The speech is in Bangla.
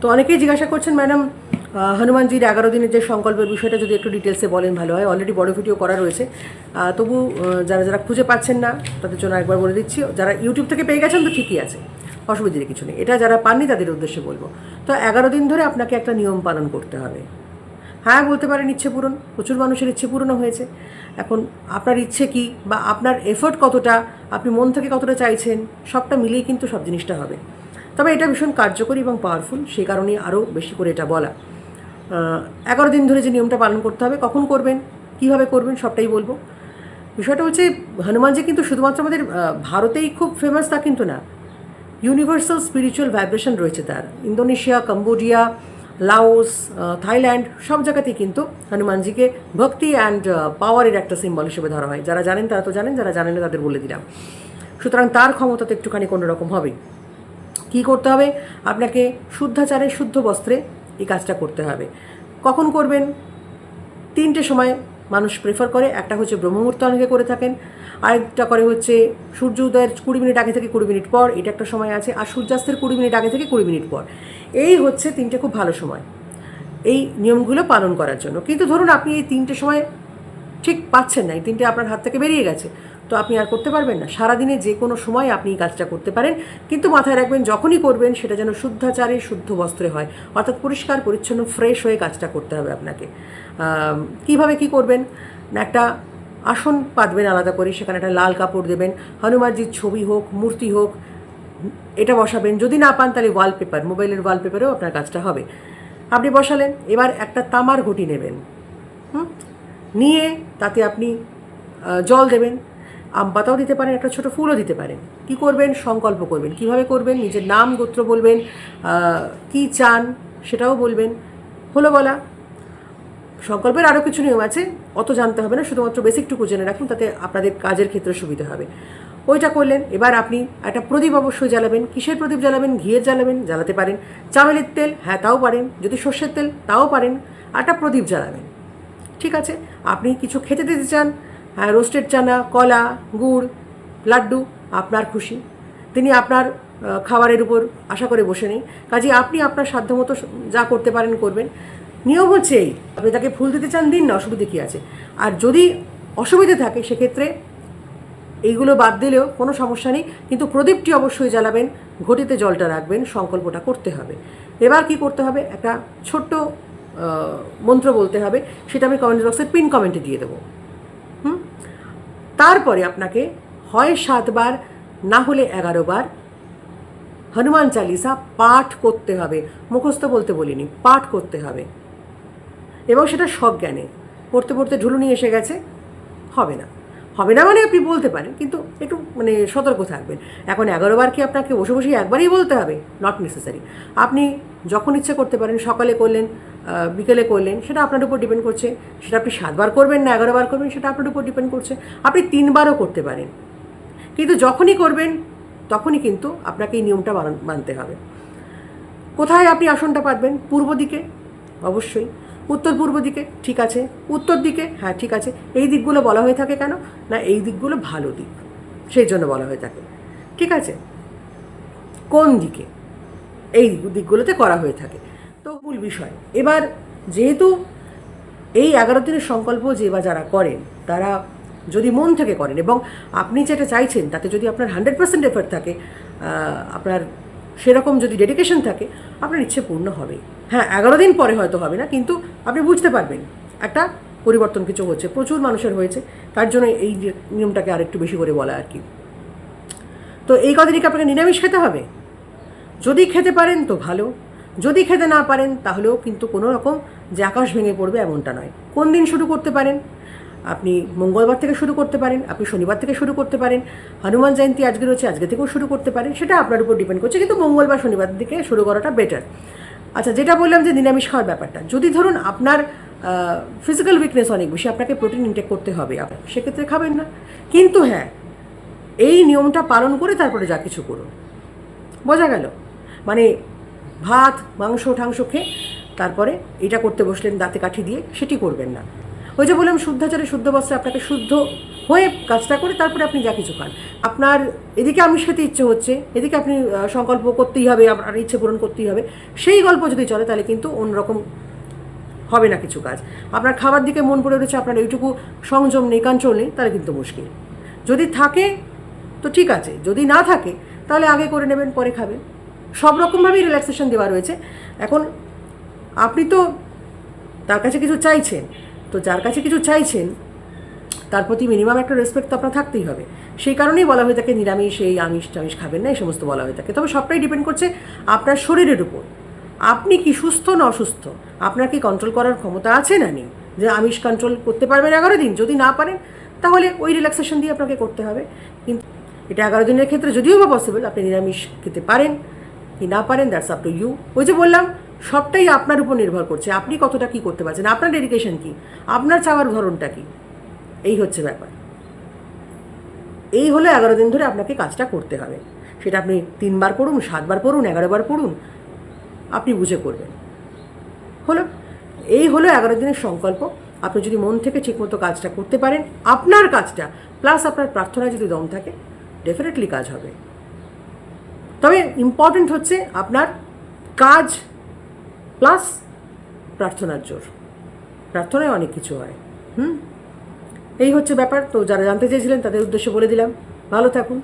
তো অনেকেই জিজ্ঞাসা করছেন, ম্যাডাম হনুমানজির এগারো দিনের যে সংকল্পের বিষয়টা যদি একটু ডিটেলসে বলেন, ভালো হয়। অলরেডি বড় ভিডিও করা রয়েছে। তবু যারা যারা খুঁজে পাচ্ছেন না, তাদের জন্য একবার বলে দিচ্ছি, যারা ইউটিউব থেকে পেয়ে গেছেন তো ঠিকই আছে, অসুবিধার কিছু নেই। এটা যারা পাননি, তাদের উদ্দেশ্যে বলব। তো এগারো দিন ধরে আপনাকে একটা নিয়ম পালন করতে হবে। হ্যাঁ বলতে পারেন ইচ্ছে পূরণ, প্রচুর মানুষের ইচ্ছে পূরণও হয়েছে। এখন আপনার ইচ্ছে কি বা আপনার এফোর্ট কতটা, আপনি মন থেকে কতটা চাইছেন, সবটা মিলিয়ে কিন্তু সব জিনিসটা হবে। তবে এটা ভীষণ কার্যকরী এবং পাওয়ারফুল সেই কারণেই আরও বেশি করে এটা বলা। এগারো দিন ধরে যে নিয়মটা পালন করতে হবে, কখন করবেন, কীভাবে করবেন সবটাই বলব। বিষয়টা হচ্ছে হনুমানজি কিন্তু শুধুমাত্র আমাদের ভারতেই খুব ফেমাস তা কিন্তু না। ইউনিভার্সাল স্পিরিচুয়াল ভাইব্রেশন রয়েছে তার। ইন্দোনেশিয়া, কম্বোডিয়া, লাওস থাইল্যান্ড, সব জায়গাতেই কিন্তু হনুমানজিকে ভক্তি অ্যান্ড পাওয়ারের একটা সিম্বল হিসেবে ধরা হয়। যারা জানেন তারা তো জানেন, যারা জানেন না তাদের বলে দিলাম। সুতরাং তার ক্ষমতা তো একটুখানি কোনো রকম হবেই কী করতে হবে? আপনাকে শুদ্ধাচারে, শুদ্ধ বস্ত্রে এই কাজটা করতে হবে। কখন করবেন? তিনটে সময় মানুষ প্রেফার করে। একটা হচ্ছে ব্রহ্মমুহূর্ত অনেকে করে থাকেন। আরেকটা করে হচ্ছে সূর্য উদয়ের কুড়ি মিনিট আগে থেকে কুড়ি মিনিট পর, এটা একটা সময় আছে। আর সূর্যাস্তের কুড়ি মিনিট আগে থেকে কুড়ি মিনিট পর। এই হচ্ছে তিনটে খুব ভালো সময়। এই নিয়মগুলো পালন করার জন্য। কিন্তু ধরুন আপনি এই তিনটে সময় ঠিক পাচ্ছেন না, এই তিনটে আপনার হাত থেকে বেরিয়ে গেছে। তো আপনি আর করতে পারবেন না। সারাদিনে যে কোনো সময় আপনি এই কাজটা করতে পারেন। কিন্তু মাথায় রাখবেন, যখনই করবেন, সেটা যেন শুদ্ধাচারে, শুদ্ধ বস্ত্রে হয়। অর্থাৎ পরিষ্কার, পরিচ্ছন্ন ফ্রেশ হয়ে কাজটা করতে হবে আপনাকে। কীভাবে কি করবেন? একটা আসন পাতবেন আলাদা করে, সেখানে একটা লাল কাপড় দেবেন। হনুমানজির ছবি হোক, মূর্তি হোক, এটা বসাবেন। যদি না পান, তাহলে ওয়ালপেপার মোবাইলের ওয়ালপেপারেও আপনার কাজটা হবে। আপনি বসালেন, এবার একটা তামার ঘটি নেবেন। নিয়ে তাতে আপনি জল দেবেন। আম পাতাও দিতে পারেন, একটা ছোট ফুলও দিতে পারেন। কি করবেন? সংকল্প করবেন। কীভাবে করবেন? নিজের নাম গোত্র বলবেন কি চান সেটাও বলবেন। হলো বলা। সংকল্পের আরও কিছু নিয়ম আছে, অত জানতে হবে না, শুধুমাত্র বেসিকটুকু জেনে রাখুন, তাতে আপনাদের কাজের ক্ষেত্রে সুবিধা হবে। ওইটা করলেন, এবার আপনি একটা প্রদীপ অবশ্যই জ্বালাবেন। কিসের প্রদীপ জ্বালাবেন? ঘিয়ের জ্বালাবেন, জ্বালাতে পারেন। চামেলির তেল? হ্যাঁ তাও পারেন। যদি সর্ষের তেল? তাও পারেন। একটা প্রদীপ জ্বালাবেন। ঠিক আছে? আপনি কিছু খেতে দিতে চান রোস্টেড চানা, কলা, গুড়, লাড্ডু, আপনার খুশি। তিনি আপনার খাবারের উপর আশা করে বসে নেই। কাজে আপনি আপনার সাধ্যমতো যা করতে পারেন করবেন। নিয়ম হচ্ছে এই, আপনি তাকে ফুল দিতে চান, দিন না, অসুবিধে কী আছে? আর যদি অসুবিধে থাকে, সেক্ষেত্রে এইগুলো বাদ দিলেও কোনো সমস্যা নেই। কিন্তু প্রদীপটি অবশ্যই জ্বালাবেন, ঘটিতে জলটা রাখবেন, সংকল্পটা করতে হবে। এবার কি করতে হবে? একটা ছোট্ট মন্ত্র বলতে হবে। সেটা আমি কমেন্ট বক্সের পিন কমেন্টে দিয়ে দেবো। তারপরে আপনাকে হয় সাতবার, না হলে এগারো বার হনুমান চালিসা পাঠ করতে হবে। মুখস্থ বলতে বলিনি, পাঠ করতে হবে। এবং সেটা সজ্ঞানে পড়তে পড়তে ঢুলুনি এসে গেছে। হবে না। হবে না মানে আপনি বলতে পারেন, কিন্তু একটু মানে সতর্ক থাকবেন। এখন এগারো বার কি আপনাকে বসে বসে একবারই বলতে হবে? নট নেসেসারি আপনি যখন ইচ্ছে করতে পারেন, সকালে করলেন বিকেলে করলেন, সেটা আপনার উপর ডিপেন্ড করছে। সেটা আপনি সাতবার করবেন না এগারো বার করবেন, সেটা আপনার উপর ডিপেন্ড করছে। আপনি তিনবারও করতে পারেন। কিন্তু যখনই করবেন, তখনই কিন্তু আপনাকে এই নিয়মটা মানা- মানতে হবে। কোথায় আপনি আসনটা পাতবেন পূর্ব দিকে, অবশ্যই। উত্তর পূর্ব দিকে, ঠিক আছে। উত্তর দিকে হ্যাঁ ঠিক আছে। এই দিকগুলো বলা হয়ে থাকে কেন? না, এই দিকগুলো ভালো দিক। সেই জন্য বলা হয়ে থাকে। ঠিক আছে? কোন দিকে? এই দিকগুলোতে করা হয়ে থাকে। তো বিষয়। এবার যেহেতু এই এগারো দিনের সংকল্প যে বা যারা করেন, তারা যদি মন থেকে করেন এবং আপনি যেটা চাইছেন, তাতে যদি আপনার হান্ড্রেড পার্সেন্ট এফার্ট থাকে আপনার সেরকম যদি ডেডিকেশন থাকে, আপনার ইচ্ছে পূর্ণ হবেই হ্যাঁ এগারো দিন পরে হয়তো হবে না, কিন্তু আপনি বুঝতে পারবেন। একটা পরিবর্তন কিছু হচ্ছে, প্রচুর মানুষের হয়েছে, তার জন্য এই নিয়মটাকে আরেকটু বেশি করে বলা আর কি। তো এই কদিনই আপনাকে নিরামিষ খেতে হবে? যদি খেতে পারেন তো ভালো। যদি খেতে না পারেন, তাহলেও কিন্তু কোনো রকম যে আকাশ ভেঙে পড়বে এমনটা নয়। কোন দিন শুরু করতে পারেন? আপনি মঙ্গলবার থেকে শুরু করতে পারেন, আপনি শনিবার থেকে শুরু করতে পারেন, হনুমান জয়ন্তী আজকে রয়েছে, আজকে থেকেও শুরু করতে পারেন, সেটা আপনার উপর ডিপেন্ড করছে, কিন্তু মঙ্গলবার, শনিবার দিকে শুরু করাটা বেটার আচ্ছা যেটা বললাম যে নিরামিষ খাওয়ার ব্যাপারটা, যদি ধরুন আপনার ফিজিক্যাল উইকনেস অনেক বেশি, আপনাকে প্রোটিন ইনটেক করতে হবে সেক্ষেত্রে খাবেন না। কিন্তু হ্যাঁ এই নিয়মটা পালন করে তারপরে যা কিছু করুন। বোঝা গেল? মানে ভাত, মাংস, ঠাংস খেয়ে তারপরে এটা করতে বসলেন দাঁতে কাঠি দিয়ে, সেটি করবেন না। ওই যে বললাম, শুদ্ধাচারে শুদ্ধ বস্ত্রে আপনাকে শুদ্ধ হয়ে কাজটা করে তারপরে আপনি যা কিছু খান। আপনার এদিকে আমিষ খেতে ইচ্ছে হচ্ছে, এদিকে আপনি সংকল্প করতেই হবে, আপনার ইচ্ছে পূরণ করতেই হবে। সেই গল্প যদি চলে, তাহলে কিন্তু অন্যরকম হবে না কিছু কাজ। আপনার খাবার দিকে মন পড়ে রয়েছে, আপনার এইটুকু সংযম নেই কাঞ্চল নেই, তাহলে কিন্তু মুশকিল। যদি থাকে, তো ঠিক আছে। যদি না থাকে, তাহলে আগে করে নেবেন, পরে খাবেন। সব রকমভাবেই রিল্যাক্সেশন দেওয়া রয়েছে। এখন আপনি তো তার কাছে কিছু চাইছেন, তো যার কাছে কিছু চাইছেন, তার প্রতি মিনিমাম একটা রেসপেক্ট তো আপনার থাকতেই হবে। সেই কারণেই বলা হয়ে থাকে, নিরামিষ এই আমিষ টামিষ খাবেন না, এই সমস্ত বলা হয়ে থাকে। তবে সবটাই ডিপেন্ড করছে আপনার শরীরের উপর। আপনি কি সুস্থ না অসুস্থ? আপনার কি কন্ট্রোল করার ক্ষমতা আছে না নেই? যে আমিষ কন্ট্রোল করতে পারবেন এগারো দিন, যদি না পারেন, তাহলে ওই রিল্যাক্সেশন দিয়ে আপনাকে করতে হবে। কিন্তু এটা এগারো দিনের ক্ষেত্রে যদিও বা পসিবল আপনি নিরামিষ খেতে পারেন। কি না পারেন দ্যাটস আপ টু ইউ ওই যে বললাম, সবটাই আপনার উপর নির্ভর করছে। আপনি কতটা কি করতে পারছেন? আপনার ডেডিকেশন কি? আপনার চাওয়ার ধরনটা কি? এই হচ্ছে ব্যাপার। এই হলো এগারো দিন ধরে আপনাকে কাজটা করতে হবে। সেটা আপনি তিনবার পড়ুন সাতবার পড়ুন এগারোবার পড়ুন আপনি বুঝে করবেন। হলো? এই হলো এগারো দিনের সংকল্প। আপনি যদি মন থেকে ঠিকমতো কাজটা করতে পারেন, আপনার কাজটা প্লাস আপনার প্রার্থনায় যদি দম থাকে ডেফিনেটলি কাজ হবে। তবে ইম্পর্টেন্ট হচ্ছে আপনার কাজ প্লাস প্রার্থনার জোর। প্রার্থনায় অনেক কিছু হয়, হুম? এই হচ্ছে ব্যাপার। তো যারা জানতে চেয়েছিলেন তাদের উদ্দেশ্য বলে দিলাম। ভালো থাকুন।